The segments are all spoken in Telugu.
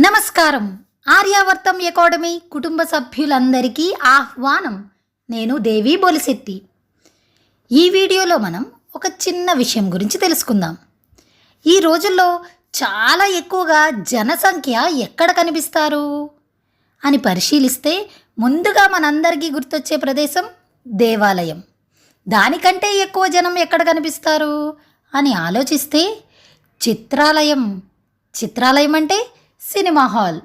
నమస్కారం. ఆర్యావర్తం అకాడమీ కుటుంబ సభ్యులందరికీ ఆహ్వానం. నేను దేవి బొలిశెట్టి. ఈ వీడియోలో మనం ఒక చిన్న విషయం గురించి తెలుసుకుందాం. ఈ రోజుల్లో చాలా ఎక్కువగా జనసంఖ్య ఎక్కడ కనిపిస్తారు? అని పరిశీలిస్తే ముందుగా మనందరికీ గుర్తొచ్చే ప్రదేశం దేవాలయం. దానికంటే ఎక్కువ జనం ఎక్కడ కనిపిస్తారు? అని ఆలోచిస్తే చిత్రాలయం. చిత్రాలయం అంటే సినిమా హాల్.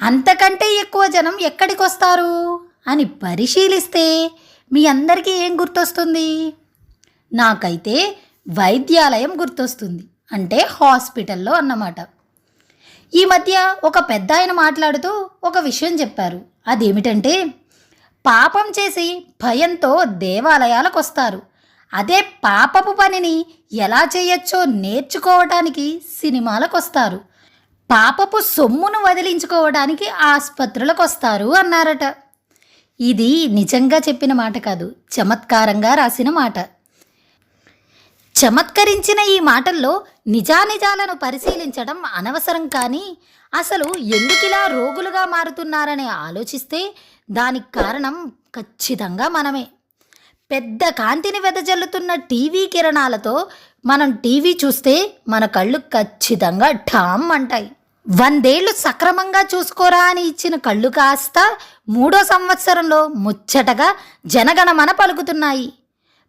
అంతకంటే ఎక్కువ జనం ఎక్కడికి వస్తారు అని పరిశీలిస్తే మీ అందరికీ ఏం గుర్తొస్తుంది? నాకైతే వైద్యాలయం గుర్తొస్తుంది. అంటే హాస్పిటల్లో అన్నమాట. ఈ మధ్య ఒక పెద్ద ఆయన మాట్లాడుతూ ఒక విషయం చెప్పారు. అదేమిటంటే పాపం చేసి భయంతో దేవాలయాలకు వస్తారు అదే పాపపు పనిని ఎలా చేయొచ్చో నేర్చుకోవటానికి సినిమాలకు వస్తారు పాపపు సొమ్మును వదిలించుకోవడానికి ఆసుపత్రులకు వస్తారు అన్నారట. ఇది నిజంగా చెప్పిన మాట కాదు చమత్కారంగా రాసిన మాట. చమత్కరించిన ఈ మాటల్లో నిజానిజాలను పరిశీలించడం అనవసరం కానీ అసలు ఎందుకిలా రోగులుగా మారుతున్నారని ఆలోచిస్తే దానికి కారణం ఖచ్చితంగా మనమే. పెద్ద కాంతిని వెదజల్లుతున్న టీవీ కిరణాలతో మనం టీవీ చూస్తే మన కళ్ళు ఖచ్చితంగా ఠామ్ అంటాయి. వందేళ్ళు సక్రమంగా చూసుకోరా అని ఇచ్చిన కళ్ళు కాస్త మూడో సంవత్సరంలో ముచ్చటగా జనగణమన పలుకుతున్నాయి.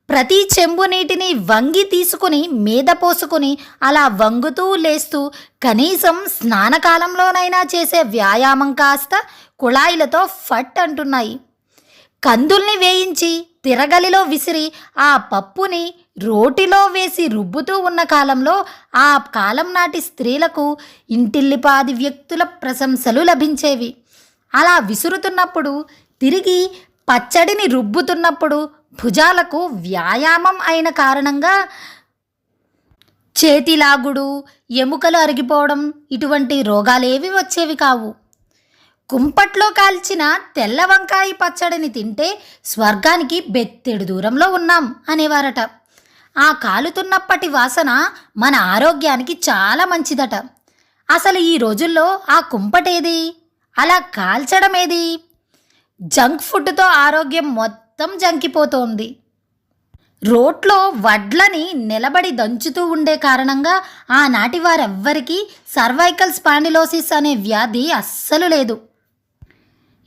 ప్రతి చెంబు నీటిని వంగి తీసుకుని మీద పోసుకుని అలా వంగుతూ లేస్తూ కనీసం స్నానకాలంలోనైనా చేసే వ్యాయామం కాస్త కుళాయిలతో ఫట్ అంటున్నాయి. కందుల్ని వేయించి తిరగలిలో విసిరి ఆ పప్పుని రోటిలో వేసి రుబ్బుతూ ఉన్న కాలంలో ఆ కాలం నాటి స్త్రీలకు ఇంటిల్లిపాది వ్యక్తుల ప్రశంసలు లభించేవి. అలా విసురుతున్నప్పుడు తిరిగి పచ్చడిని రుబ్బుతున్నప్పుడు భుజాలకు వ్యాయామం అయిన కారణంగా చేతిలాగుడు ఎముకలు అరిగిపోవడం ఇటువంటి రోగాలేవి వచ్చేవి కావు. కుంపట్లో కాల్చిన తెల్ల వంకాయ పచ్చడిని తింటే స్వర్గానికి బెత్తెడు దూరంలో ఉన్నాం అనేవారట. ఆ కాలుతున్నప్పటి వాసన మన ఆరోగ్యానికి చాలా మంచిదట. అసలు ఈ రోజుల్లో ఆ కుంపటేది అలా కాల్చడం ఏది? జంక్ ఫుడ్తో ఆరోగ్యం మొత్తం జంకిపోతోంది. రోట్లో వడ్లని నిలబడి దంచుతూ ఉండే కారణంగా ఆనాటి వారెవ్వరికీ సర్వైకల్ స్పాండిలోసిస్ అనే వ్యాధి అస్సలు లేదు.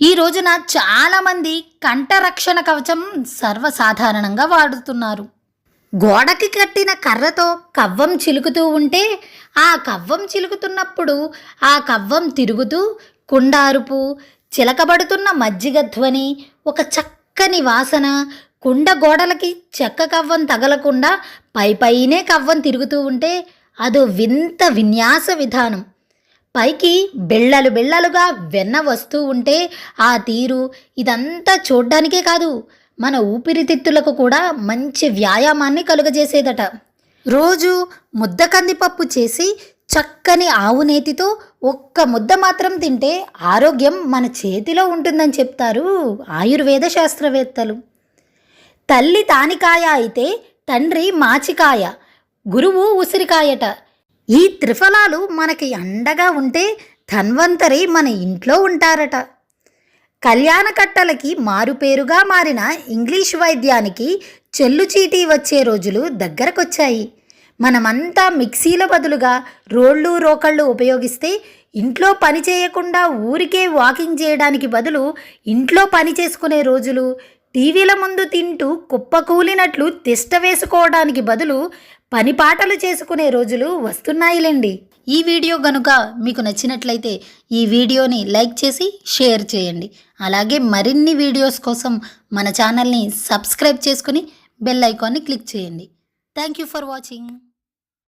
ఈ రోజున చాలామంది కంఠరక్షణ కవచం సర్వసాధారణంగా వాడుతున్నారు. గోడకి కట్టిన కర్రతో కవ్వం చిలుకుతూ ఉంటే ఆ కవ్వం చిలుకుతున్నప్పుడు ఆ కవ్వం తిరుగుతూ కుండారుపు చిలకబడుతున్న మజ్జిగ ధ్వని ఒక చక్కని వాసన కుండ గోడలకి చెక్క కవ్వం తగలకుండా పై పైనే కవ్వం తిరుగుతూ ఉంటే అదో వింత విన్యాస విధానం. పైకి బిళ్ళలు బిళ్ళలుగా వెన్న వస్తూ ఉంటే ఆ తీరు ఇదంతా చూడ్డానికే కాదు మన ఊపిరితిత్తులకు కూడా మంచి వ్యాయామాన్ని కలుగజేసేదట. రోజు ముద్ద కందిపప్పు చేసి చక్కని ఆవు నేతితో ఒక్క ముద్ద మాత్రం తింటే ఆరోగ్యం మన చేతిలో ఉంటుందని చెప్తారు ఆయుర్వేద శాస్త్రవేత్తలు. తల్లి తానికాయ అయితే తండ్రి మాచికాయ గురువు ఉసిరికాయట. ఈ త్రిఫలాలు మనకి అండగా ఉంటే ధన్వంతరి మన ఇంట్లో ఉంటారట. కళ్యాణకట్టలకి మారుపేరుగా మారిన ఇంగ్లీష్ వైద్యానికి చెల్లుచీటీ వచ్చే రోజులు దగ్గరకొచ్చాయి. మనమంతా మిక్సీల బదులుగా రోళ్ళు రోకళ్ళు ఉపయోగిస్తే ఇంట్లో పని చేయకుండా ఊరికే వాకింగ్ చేయడానికి బదులు ఇంట్లో పని చేసుకునే రోజులు టీవీల ముందు తింటూ కుప్పకూలినట్లు తిష్ట వేసుకోవడానికి బదులు పని పాటలు చేసుకునే రోజులు వస్తున్నాయిలేండి. ఈ వీడియో గనుక మీకు నచ్చినట్లయితే ఈ వీడియోని లైక్ చేసి షేర్ చేయండి. అలాగే మరిన్ని వీడియోస్ కోసం మన ఛానల్ని సబ్స్క్రైబ్ చేసుకుని బెల్ ఐకాన్ని క్లిక్ చేయండి. Thank you for watching.